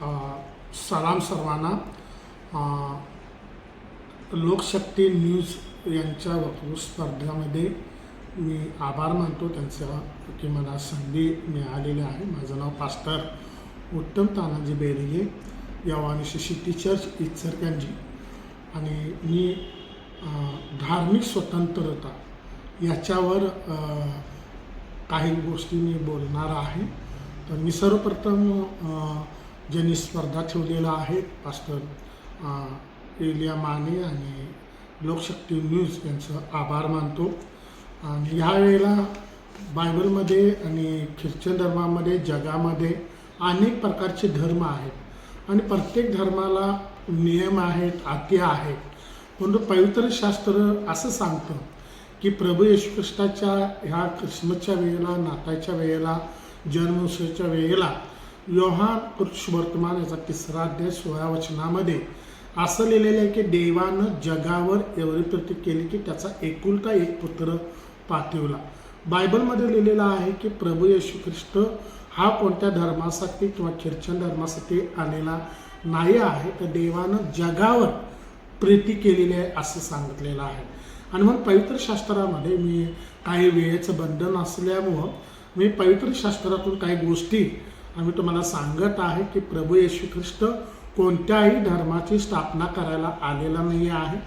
सलाम सर्वांना. लोकशक्ती न्यूज यांच्या वक्तृत्व स्पर्धेमध्ये मी आभार मानतो. त्यांचा की मला संधी मिळालेली आहे. माझं नाव पास्टर उत्तम तानाजी बेरिये यवानिशी सिटी चर्च इचरकंजी. आणि मी धार्मिक स्वतंत्रता याच्यावर काही गोष्टी मी बोलणार आहे. तर मी सर्वप्रथम ज्यांनी स्पर्धा ठेवलेल्या आहेत पास्टर एलिया माने आणि लोकशक्ती न्यूज यांचं आभार मानतो. आणि ह्यावेळेला बायबलमध्ये आणि ख्रिश्चन धर्मामध्ये जगामध्ये अनेक प्रकारचे धर्म आहेत. आणि प्रत्येक धर्माला नियम आहेत आती आहेत. परंतु पवित्र शास्त्र असं सांगतं की प्रभू येशू ख्रिस्ताच्या ह्या ख्रिसमसच्या वेळेला नाताच्या वेळेला जन्मोत्सवाच्या वेळेला योहान पुरुष वर्तमान याचा तिसरा अध्याय सोळा वचनामध्ये असं लिहिलेलं आहे की देवानं जगावर एवढी प्रती केली की त्याचा एकुलता एक पुत्र पाठवला. बायबलमध्ये लिहिलेलं आहे की प्रभू येशू ख्रिस्त हा कोणत्या धर्मासाठी किंवा ख्रिश्चन धर्मासाठी आलेला नाही आहे तर देवानं जगावर प्रीती केलेली आहे असं सांगितलेलं आहे. आणि मग पवित्र शास्त्रामध्ये मी काही वेळेचं बंधन असल्यामुळं मी पवित्र शास्त्रातून काही गोष्टी आम्ही तुम्हाला सांगत आहे की प्रभू येशू ख्रिस्त कोणत्याही धर्माची स्थापना करायला आलेला नाही आहे.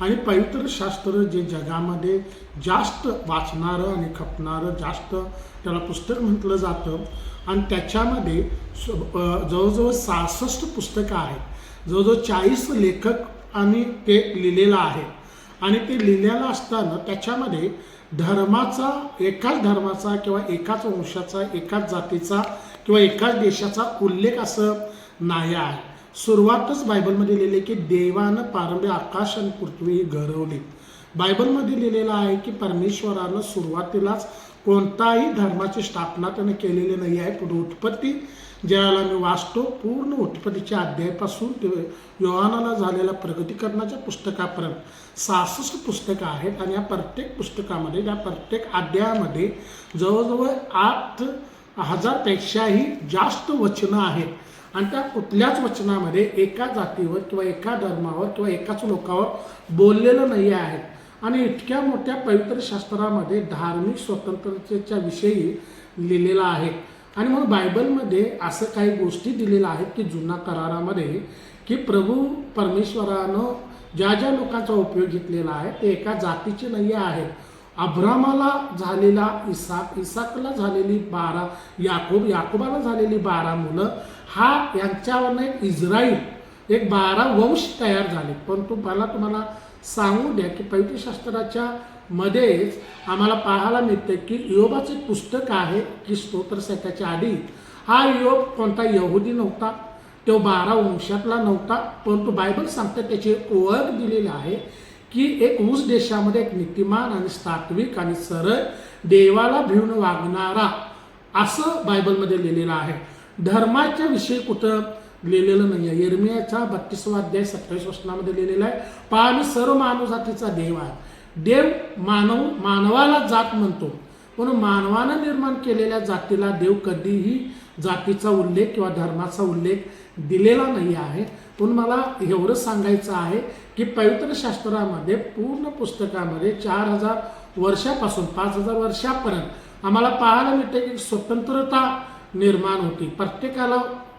आणि पवित्र शास्त्र जे जगामध्ये जास्त वाचणारं आणि खपणारं जास्त त्याला पुस्तक म्हटलं जातं. आणि त्याच्यामध्ये जवळजवळ सहासष्ट पुस्तकं आहेत. जवळजवळ चाळीस लेखक आणि ते लिहिलेलं आहे. आणि ते लिहिलेलं असताना त्याच्यामध्ये धर्माचा एकाच धर्माचा किंवा एकाच वंशाचा एकाच जातीचा किंवा एकाच देशाचा उल्लेख असं नाही आहे. सुरुवातच बायबलमध्ये लिहिले की देवानं पारंबी आकाश आणि पृथ्वी घडवली बायबलमध्ये लिहिलेलं आहे की परमेश्वरानं सुरुवातीलाच कोणताही धर्माची स्थापना त्याने केलेली नाही आहे. पुढे उत्पत्ती ज्यावेळेला मी वाचतो पूर्ण उत्पत्तीच्या अध्यायापासून ते योहानाला झालेल्या प्रगतीकरणाच्या पुस्तकापर्यंत सहासष्ट पुस्तकं आहेत आणि या प्रत्येक पुस्तकामध्ये त्या प्रत्येक अध्यायामध्ये जवळजवळ आठ हजारपेक्षाही जास्त वचनं आहेत. आणि त्या कुठल्याच वचनामध्ये एका जातीवर किंवा एका धर्मावर किंवा एकाच लोकावर बोललेलं नाही आहे. आणि इतक्या मोठ्या पवित्र शास्त्रामध्ये धार्मिक स्वतंत्रतेच्या विषयी लिहिलेलं आहे. आणि म्हणून बायबलमध्ये असं काही गोष्टी दिलेल्या आहेत की जुना करारामध्ये की प्रभू परमेश्वरानं ज्या ज्या लोकांचा उपयोग घेतलेला आहे ते एका जातीचे नाही आहेत. अब्रामाला झालेला इसाक इसाकला झालेली बारा याकूब याकोबाला झालेली बारा मुलं हा यांच्यावरनं एक इस्राईल एक बारा वंश तयार झाले. परंतु मला तुम्हाला सांगू द्या की पैठशास्त्राच्या मध्येच आम्हाला पाहायला मिळते की योबाचे पुस्तक आहे की स्तोत्र सत्याच्या आधी. हा योग कोणता? यहुदी नव्हता. तो बारा वंशातला नव्हता. परंतु बायबल सांगतं त्याची ओळख दिलेली आहे. की एक ऊस देशामध्ये एक नीतिमान आणि सात्विक आणि सरळ देवाला भिवून वागणारा असं बायबलमध्ये लिहिलेलं आहे. धर्माच्या विषयी कुठं लिहिलेलं नाही आहे यर्मियाचा बत्तीसवा अध्याय सत्तावीस वचनामध्ये लिहिलेला आहे पहा मी सर्व मानवजातीचा देव आहे. देव मानव मानवाला जात म्हणतो. म्हणून मानवानं निर्माण केलेल्या जातीला देव कधीही जातीचा उल्लेख किंवा धर्माचा उल्लेख दिलेला नाही आहे. पण मला एवढं सांगायचं आहे की पवित्र शास्त्रामध्ये पूर्ण पुस्तकामध्ये चार हजार वर्षापासून पाच हजार वर्षापर्यंत आम्हाला पाहायला मिळते की स्वतंत्रता निर्माण होती. प्रत्येकाला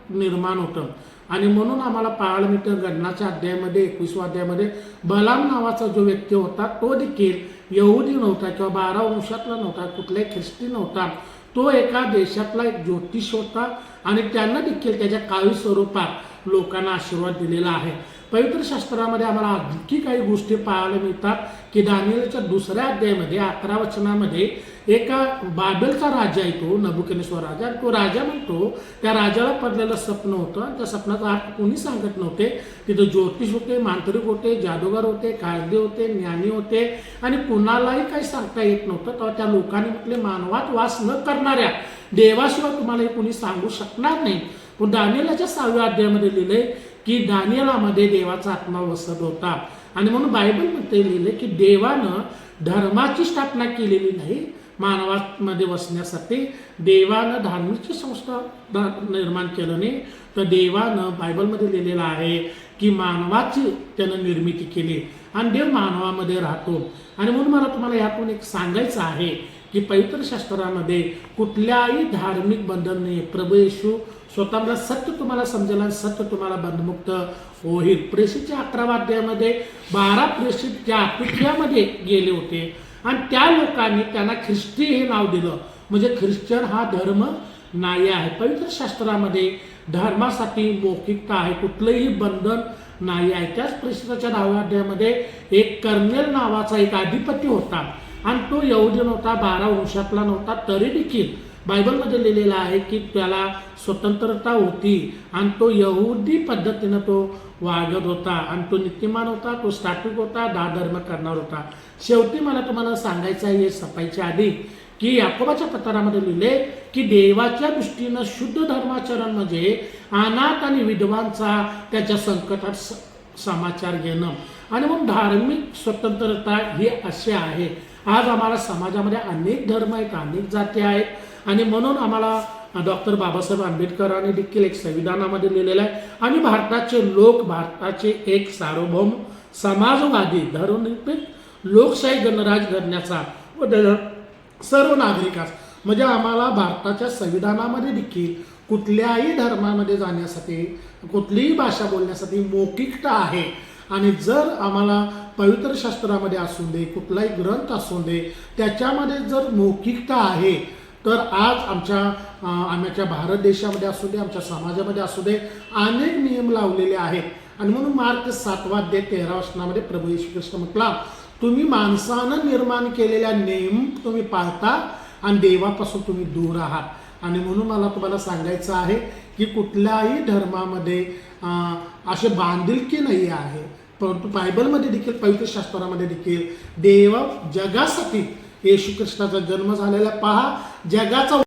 निर्माण होतं. आणि म्हणून आम्हाला पाहायला मिळतं गणनाच्या अध्यायामध्ये एकवीसव्या अध्यायामध्ये बलाम नावाचा जो व्यक्ती होता तो देखील यहुदी नव्हता किंवा बारा वंशातला नव्हता कुठलाही ख्रिस्ती नव्हता. तो एका देशातला एक ज्योतिष होता आणि त्यांना देखील त्याच्या काळी स्वरूपात लोकांना आशीर्वाद दिलेला आहे. पवित्र शास्त्रामध्ये आम्हाला आणखी काही गोष्टी पाहायला मिळतात की दानियलच्या दुसऱ्या अध्यायामध्ये अकरा वचनामध्ये एका बाबेलचा राजा येतो नबुकेनेश्वर राजा तो राजा म्हणतो त्या राजाला पडलेलं स्वप्न होतं आणि त्या स्वप्नाचा अर्थ कोणी सांगत नव्हते. तिथं ज्योतिष होते मांत्रिक होते जादूगार होते कायदे होते ज्ञानी होते आणि कुणालाही काही सांगता येत नव्हतं. तेव्हा त्या लोकांनी म्हटले मानवात वास न करणाऱ्या देवाशिवाय तुम्हाला हे कोणी सांगू शकणार नाही. पण दानियलाच्या सहाव्या अध्यायामध्ये लिहिले की दानियलामध्ये देवाचा आत्मा वसत होता. आणि म्हणून बायबलमध्ये लिहिले की देवानं धर्माची स्थापना केलेली नाही मानवामध्ये वसण्यासाठी देवानं धार्मिक संस्था दा- निर्माण केलं नाही तर देवानं बायबलमध्ये लिहिलेलं आहे की मानवाची त्यानं निर्मिती केली आणि देव मानवामध्ये राहतो. आणि म्हणून मला तुम्हाला यातून एक सांगायचं आहे की पवित्र शास्त्रामध्ये कुठल्याही धार्मिक बंधन नाही प्रभू येशू स्वतःला सत्य तुम्हाला समजेल आणि सत्य तुम्हाला बंधमुक्त होईल. प्रेषितच्या अकरा वाद्यामध्ये बारा प्रेषित ज्या पिठ्यामध्ये गेले होते आणि त्या लोकांनी त्यांना ख्रिस्ती हे नाव दिलं. म्हणजे ख्रिश्चन हा धर्म नाही आहे. पवित्र शास्त्रामध्ये धर्मासाठी मौखिकता आहे. कुठलंही बंधन नाही आहे. त्याच परिषदेच्या दहाव्या एक कर्नेल नावाचा एक अधिपती होता. आणि तो यहुदी नव्हता बारा वंशातला नव्हता तरी देखील बायबलमध्ये लिहिलेलं आहे की त्याला स्वतंत्रता होती आणि तो यहुदी पद्धतीनं तो वागत होता आणि तो नित्यमान होता तो स्थापिक होता धर्म करणार होता. शेवटी मला तुम्हाला सांगायचं आहे हे सफाईच्या आधी की याकोबाच्या पत्रामध्ये लिहिले की देवाच्या दृष्टीनं शुद्ध धर्माचरण म्हणजे अनाथ आणि विधवांचा त्याच्या संकटात समाचार घेणं. आणि मग धार्मिक स्वतंत्रता ही असे आहे. आज आम्हाला समाजामध्ये अनेक धर्म आहेत अनेक जाती आहेत. आणि म्हणून आम्हाला डॉक्टर बाबासाहेब आंबेडकरांनी देखील एक संविधानामध्ये लिहिलेलं आहे. आणि भारताचे लोक भारताचे एक सार्वभौम समाजवादी धर्मनिरपेक्ष लोकशाही गणराज करण्याचा व सर्व नागरिकास म्हणजे आम्हाला भारताच्या संविधानामध्ये देखील कुठल्याही धर्मामध्ये जाण्यासाठी कुठलीही भाषा बोलण्यासाठी मौखिकता आहे. आणि जर आम्हाला पवित्र शास्त्रामध्ये असू दे कुठलाही ग्रंथ असू दे त्याच्यामध्ये जर मौखिकता आहे तर आज आमच्या आमच्या भारत देशामध्ये असू दे आमच्या समाजामध्ये असू दे अनेक नियम लावलेले आहेत. आणि म्हणून मार्ग सातवा दे तेरा वचनामध्ये प्रभू येशू कृष्ण म्हटला तुम्ही माणसानं निर्माण केलेल्या नियम तुम्ही पाळता आणि देवापासून तुम्ही दूर आहात. आणि म्हणून मला तुम्हाला सांगायचं आहे की कुठल्याही धर्मामध्ये असे बांधिलकी नाही आहे. परंतु बायबलमध्ये देखील पवित्र शास्त्रामध्ये देखील देव जगासाठी येशू कृष्णाचा जन्म झालेला पहा जगाचा